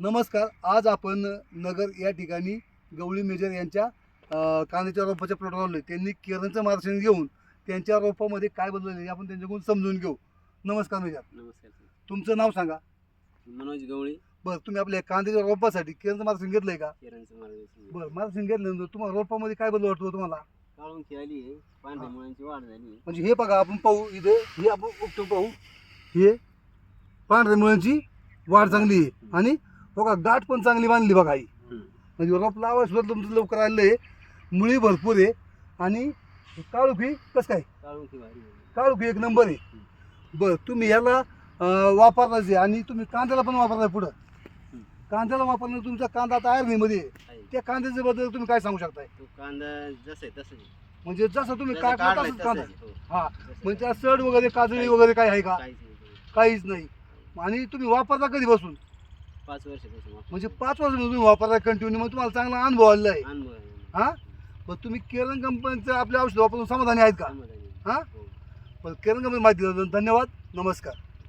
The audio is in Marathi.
नमस्कार आज आपण नगर या ठिकाणी गवळी मेजर यांच्या कांद्याच्या रोपाच्या प्लॉटवर आलो त्यांनी केरळचं मार्गदर्शन घेऊन त्यांच्या रोपामध्ये काय बदलले आपण त्यांच्याकडून समजून घेऊ. नमस्कार मेजर. नमस्कार तुमचं नाव सांगा. मनोज गवळी. बरं तुम्ही आपल्या कांद्याच्या रोपासाठी केरळचं मार्गदर्शन घेतलंय का? केरांचं मार्गदर्शन बरं मार्गदर्शन घेतल्यानंतर तुम्हाला रोपामध्ये काय बदल वाटतो तुम्हाला? काढून आली आहे. पांढऱ्या. मुळांची वाढ झाली आहे. म्हणजे हे बघा आपण पाहू इथे हे आपण उपटून पाहू. हे पांढऱ्या मुळांची वाढ चांगली आहे. आणि बघा गाठ पण चांगली बांधली बघा ही म्हणजे रोप लावायला सुद्धा तुमचं लवकर आलेलं आहे. मुळी भरपूर आहे. आणि काळुखी कसं काय. काळुखी एक नंबर आहे. बरं तुम्ही ह्याला वापरलाच आहे आणि तुम्ही कांद्याला पण वापरलाय पुढं. कांद्याला वापरलं तुमचा कांदा आता आयर्नीमध्ये आहे. आहे. त्या कांद्याच्या बद्दल तुम्ही काय सांगू शकताय? तो कांदा जसा आहे तसं. म्हणजे जसं तुम्ही काढला तसंच कांदा. हो. हा म्हणजे. सड वगैरे काजळी वगैरे काय आहे का? काहीच नाही. नाही. आणि तुम्ही वापरता कधीपासून? पाच वर्षापासून वापरतो. म्हणजे पाच वर्ष तुम्ही वापरता कंटिन्यू मग तुम्हाला चांगला अनुभव आलेला आहे अनुभव आहे. हा पण तुम्ही केरन कंपनीचं आपले औषध वापरून समाधानी आहेत का समाधानी आहे. हा? हो. पण केरन कंपनी माहिती दिल्याबद्दल धन्यवाद नमस्कार